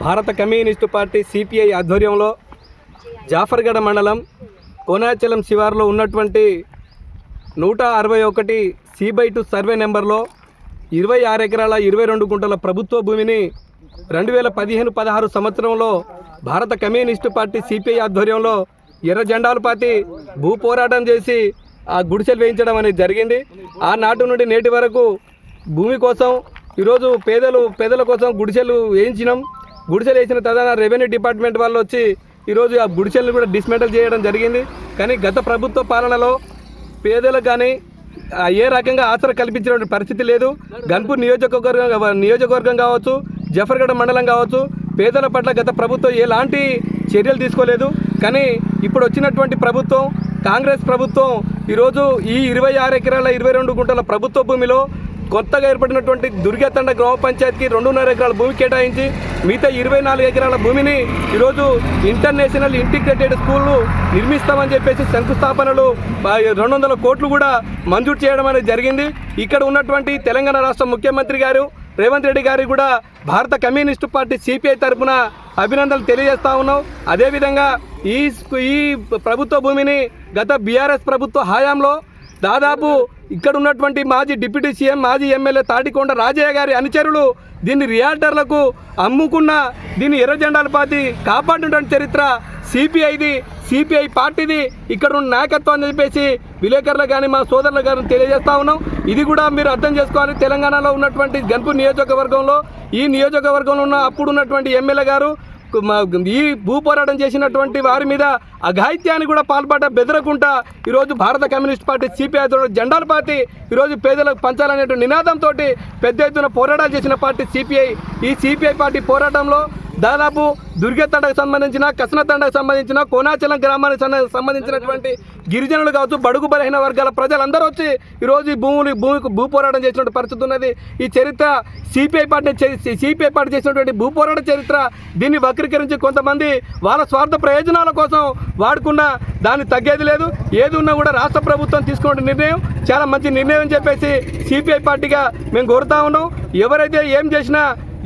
భారత communist party CPI ఆధ్వర్యంలో జాఫర్గఢ మండలం కోనాచలం శివారులో ఉన్నటువంటి నూట అరవై ఒకటి సి బై టూ సర్వే నెంబర్లో ఇరవై ఆరు ఎకరాల ఇరవై రెండు గుంటల ప్రభుత్వ భూమిని రెండు వేల పదిహేను పదహారు సంవత్సరంలో భారత కమ్యూనిస్టు పార్టీ సిపిఐ ఆధ్వర్యంలో ఎర్ర జెండాలు పాతి భూ పోరాటం చేసి ఆ గుడిసెలు వేయించడం అనేది జరిగింది. ఆ నుండి నేటి వరకు భూమి కోసం ఈరోజు పేదలు పేదల కోసం గుడిసెలు వేయించినాం. గుడిసెలు వేసిన తదన రెవెన్యూ డిపార్ట్మెంట్ వాళ్ళు వచ్చి ఈరోజు ఆ గుడిసెలను కూడా డిస్మెంటల్ చేయడం జరిగింది. కానీ గత ప్రభుత్వ పాలనలో పేదలకు కానీ ఏ రకంగా ఆసరా కల్పించిన పరిస్థితి లేదు. గన్పూర్ నియోజకవర్గం నియోజకవర్గం కావచ్చు జఫర్గఢ మండలం కావచ్చు పేదల పట్ల గత ప్రభుత్వం ఎలాంటి చర్యలు తీసుకోలేదు. కానీ ఇప్పుడు వచ్చినటువంటి ప్రభుత్వం కాంగ్రెస్ ప్రభుత్వం ఈరోజు ఈ ఇరవై ఆరు ఎకరాల ఇరవై రెండు గుంటల ప్రభుత్వ భూమిలో కొత్తగా ఏర్పడినటువంటి దుర్గతండ గ్రామ పంచాయతీకి రెండున్నర ఎకరాల భూమి కేటాయించి మిగతా ఇరవై నాలుగు ఎకరాల భూమిని ఈరోజు ఇంటర్నేషనల్ ఇంటిగ్రేటెడ్ స్కూళ్ళు నిర్మిస్తామని చెప్పేసి శంకుస్థాపనలు రెండు వందల కోట్లు కూడా మంజూరు చేయడం అనేది జరిగింది. ఇక్కడ ఉన్నటువంటి తెలంగాణ రాష్ట్ర ముఖ్యమంత్రి గారు రేవంత్ రెడ్డి గారికి కూడా భారత కమ్యూనిస్టు పార్టీ సిపిఐ తరఫున అభినందనలు తెలియజేస్తా ఉన్నాం. అదేవిధంగా ఈ ఈ ప్రభుత్వ భూమిని గత బీఆర్ఎస్ ప్రభుత్వ హయాంలో దాదాపు ఇక్కడ ఉన్నటువంటి మాజీ డిప్యూటీ సీఎం మాజీ ఎమ్మెల్యే తాటికొండ రాజయ్య గారి అనుచరులు దీన్ని రియాల్టర్లకు అమ్ముకున్న దీన్ని ఎర్రజెండాలు పాతి కాపాడినటువంటి చరిత్ర సిపిఐది సిపిఐ పార్టీది. ఇక్కడ ఉన్న నాయకత్వం అని చెప్పేసి విలేకరులు కానీ మా సోదరులు కానీ తెలియజేస్తా ఉన్నాం. ఇది కూడా మీరు అర్థం చేసుకోవాలి. తెలంగాణలో ఉన్నటువంటి గన్పూర్ నియోజకవర్గంలో ఈ నియోజకవర్గంలో ఉన్న అప్పుడు ఉన్నటువంటి ఎమ్మెల్యే గారు ఈ భూ పోరాటం చేసినటువంటి వారి మీద అఘాయిత్యాన్ని కూడా పాల్పడ్డ బెదరకుండా ఈరోజు భారత కమ్యూనిస్ట్ పార్టీ సిపిఐ జెండాలు పార్టీ ఈరోజు పేదలకు పంచాలనేటువంటి నినాదంతో పెద్ద ఎత్తున పోరాటాలు చేసిన పార్టీ సిపిఐ. ఈ సిపిఐ పార్టీ పోరాటంలో దాదాపు దుర్గతండకు సంబంధించిన కసనతండకు సంబంధించిన కోనాచలం గ్రామానికి సంబంధించినటువంటి గిరిజనులు కావచ్చు బడుగు బలహీన వర్గాల ప్రజలందరూ వచ్చి ఈరోజు ఈ భూములు భూమికి భూ పోరాటం చేసినటువంటి పరిస్థితి ఉన్నది. ఈ చరిత్ర సిపిఐ పార్టీ సిపిఐ పార్టీ చేసినటువంటి భూ పోరాట చరిత్ర దీన్ని వక్రీకరించి కొంతమంది వాళ్ళ స్వార్థ ప్రయోజనాల కోసం వాడుకున్న దాన్ని తగ్గేది లేదు. ఏది ఉన్నా కూడా రాష్ట్ర ప్రభుత్వం తీసుకున్న నిర్ణయం చాలా మంచి నిర్ణయం అని చెప్పేసి సిపిఐ పార్టీగా మేము కోరుతా ఉన్నాం. ఎవరైతే ఏం చేసినా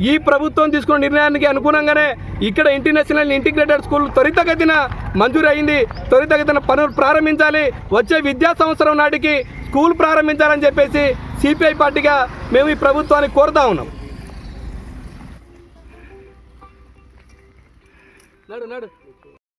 ఈ ప్రభుత్వం తీసుకున్న నిర్ణయానికి అనుగుణంగానే ఇక్కడ ఇంటర్నేషనల్ ఇంటిగ్రేటెడ్ స్కూల్ త్వరితగతిన మంజూరు అయింది త్వరితగతిన పనులు ప్రారంభించాలి. వచ్చే విద్యా సంవత్సరం నాటికి స్కూల్ ప్రారంభించాలని చెప్పేసి సిపిఐ పార్టీగా మేము ఈ ప్రభుత్వాన్ని కోరుతా ఉన్నాం. నడు నడు.